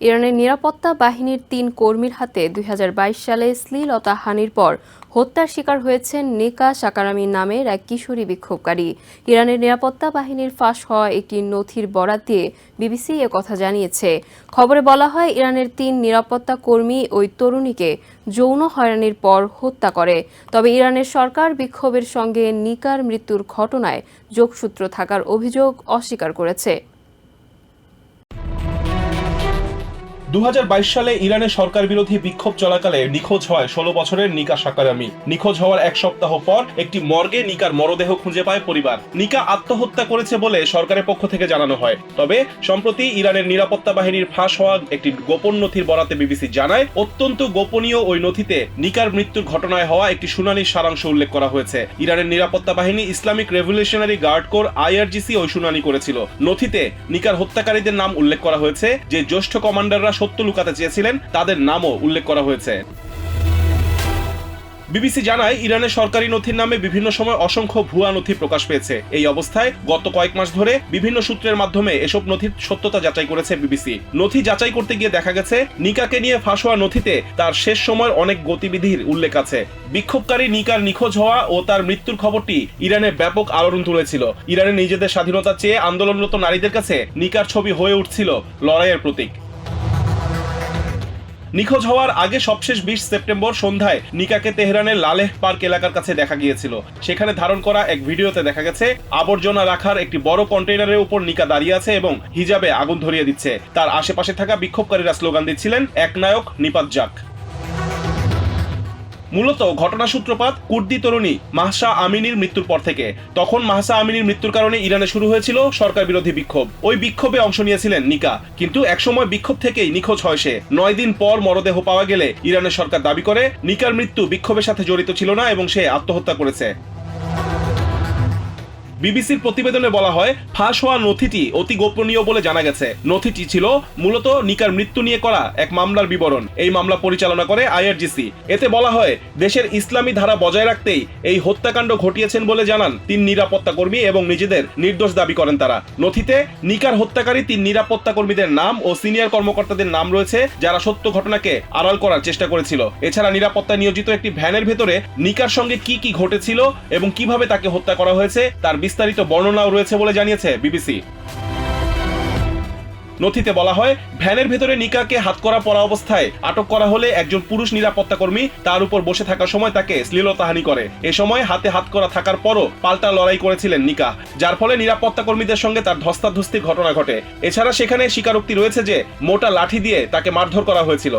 ইরানের নিরাপত্তা বাহিনীর তিন কর্মীর হাতে দুই হাজার বাইশ সালে শ্লীলতা হানির পর হত্যার শিকার হয়েছেন নিকা সাকারামি নামের এক কিশোরী বিক্ষোভকারী। ইরানের নিরাপত্তা বাহিনীর ফাঁস হওয়া একটি নথির বরাত দিয়ে বিবিসি এ কথা জানিয়েছে। খবরে বলা হয়, ইরানের তিন নিরাপত্তা কর্মী ওই তরুণীকে যৌন হয়রানির পর হত্যা করে। তবে ইরানের সরকার বিক্ষোভের সঙ্গে নিকার মৃত্যুর ঘটনায় যোগসূত্র থাকার অভিযোগ অস্বীকার করেছে। দু হাজার বাইশ সালে ইরানের সরকার বিরোধী বিক্ষোভ চলাকালে নিখোঁজ হয় ষোলো বছরের নিকা সাকারামি নিখোঁজ হওয়ার এক সপ্তাহ পর একটি মর্গে নিকার মরদেহ খুঁজে পায় পরিবার। নিকা আত্মহত্যা করেছে বলে সরকারের পক্ষ থেকে জানানো হয়। তবে সম্প্রতি ইরানের নিরাপত্তা বাহিনীর ফাঁস হওয়া একটি গোপন নথির বরাতে বিবিসি জানায়, অত্যন্ত গোপনীয় ওই নথিতে নিকার মৃত্যুর ঘটনায় হওয়া একটি শুনানির সারাংশ উল্লেখ করা হয়েছে। ইরানের নিরাপত্তা বাহিনী Islamic Revolutionary Guard Corps IRGC ওই শুনানি করেছিল। নথিতে নিকার হত্যাকারীদের নাম উল্লেখ করা হয়েছে, যে জ্যেষ্ঠ কমান্ডাররা সত্য লুকাতে চেয়েছিলেন, তাদের নামও উল্লেখ করা হয়েছে। বিবিসি জানায় ইরানের সরকারি নথির নামে বিভিন্ন সময় অসংখ্য ভুয়া নথি প্রকাশ পেয়েছে। এই অবস্থায় গত কয়েক মাস ধরে বিভিন্ন সূত্রের মাধ্যমে এসব নথির সত্যতা যাচাই করেছে বিবিসি। নথি যাচাই করতে গিয়ে দেখা গেছে, নিকাকে নিয়ে ফাঁস হওয়া নথিতে তার শেষ সময়ের অনেক গতিবিধির উল্লেখ আছে। বিক্ষোভকারী নিকার নিখোঁজ হওয়া ও তার মৃত্যুর খবরটি ইরানে ব্যাপক আলোড়ন তুলেছিল। ইরানের নিজেদের স্বাধীনতা চেয়ে আন্দোলনরত নারীদের কাছে নিকার ছবি হয়ে উঠছিল লড়াইয়ের প্রতীক। নিখোঁজ হওয়ার আগে সবশেষ বিশ সেপ্টেম্বর সন্ধ্যায় নিকাকে তেহরানের লালেহ পার্ক এলাকার কাছে দেখা গিয়েছিল। সেখানে ধারণ করা এক ভিডিওতে দেখা গেছে, আবর্জনা রাখার একটি বড় কন্টেইনারের উপর নিকা দাঁড়িয়ে আছে এবং হিজাবে আগুন ধরিয়ে দিচ্ছে। তার আশেপাশে থাকা বিক্ষোভকারীরা স্লোগান দিচ্ছিলেন এক নায়ক নিপাত যাক। মূলত ঘটনা সূত্রপাত কুর্দি তরুণী মাহসা আমিনীর মৃত্যুর পর থেকে। তখন মাহসা আমিনীর মৃত্যুর কারণে ইরানে শুরু হয়েছিল সরকার বিরোধী বিক্ষোভ। ওই বিক্ষোভে অংশ নিয়েছিলেন নিকা। কিন্তু একসময় বিক্ষোভ থেকেই নিখোঁজ হয় সে। নয় দিন পর মরদেহ পাওয়া গেলে ইরানের সরকার দাবি করে, নিকার মৃত্যু বিক্ষোভের সাথে জড়িত ছিল না এবং সে আত্মহত্যা করেছে। বিবিসির প্রতিবেদনে বলা হয়, ফাঁস হওয়া নথিটি অতি গোপনীয় বলে জানা গেছে। নথিটি ছিল মূলত নিকার মৃত্যু নিয়ে করা এক মামলার বিবরণ। এই মামলা পরিচালনা করে আইআরজিসি। এতে বলা হয়, দেশের ইসলামী ধারা বজায় রাখতেই এই হত্যাকাণ্ড ঘটিয়েছেন বলে জানান তিন নিরাপত্তা কর্মী এবং নিজেদের নির্দোষ দাবি করেন তারা। নথিতে নিকার হত্যাকারী তিন নিরাপত্তা কর্মীদের নাম ও সিনিয়র কর্মকর্তাদের নাম রয়েছে, যারা সত্য ঘটনাকে আড়াল করার চেষ্টা করেছিল। এছাড়া নিরাপত্তায় নিয়োজিত একটি ভ্যানের ভেতরে নিকার সঙ্গে কি কি ঘটেছিল এবং কীভাবে তাকে হত্যা করা হয়েছে, তার বিস্তারিত বর্ণনাও রয়েছে বলে জানিয়েছে বিবিসি। নথিতে বলা হয়, ভ্যানের ভেতরে নিকাকে হাতকড়া পরা অবস্থায় আটক করা হলে একজন পুরুষ নিরাপত্তা কর্মী তার উপর বসে থাকার সময় তাকে শ্লীলতাহানি করে। এ সময় হাতে হাতকড়া থাকার পরও পাল্টা লড়াই করেছিলেন নিকা, যার ফলে নিরাপত্তা কর্মীদের সঙ্গে তার ধস্তাধস্তির ঘটনা ঘটে। এছাড়া সেখানে স্বীকারোক্তি রয়েছে যে, মোটা লাঠি দিয়ে তাকে মারধর করা হয়েছিল।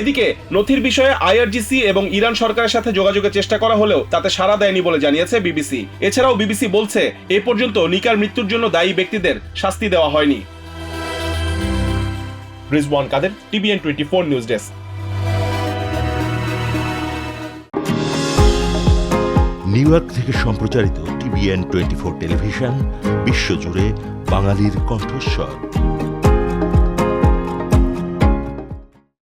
এদিকে, নথির বিষয়ে আইআরজিসি এবং ইরান সরকারের সাথে যোগাযোগের চেষ্টা করা হলেও তাতে সাড়া দেয়নি বলে জানিয়েছে বিবিসি। এছাড়াও বিবিসি বলছে, এ পর্যন্ত নিকার মৃত্যুর জন্য দায়ী ব্যক্তিদের শাস্তি দেওয়া হয়নি। Rizwan Kader, TVN twenty four news desk. New York থেকে সম্প্রচারিত টিভিএন টোয়েন্টি ফোর টেলিভিশন, বিশ্বজুড়ে বাঙালির কণ্ঠস্বর।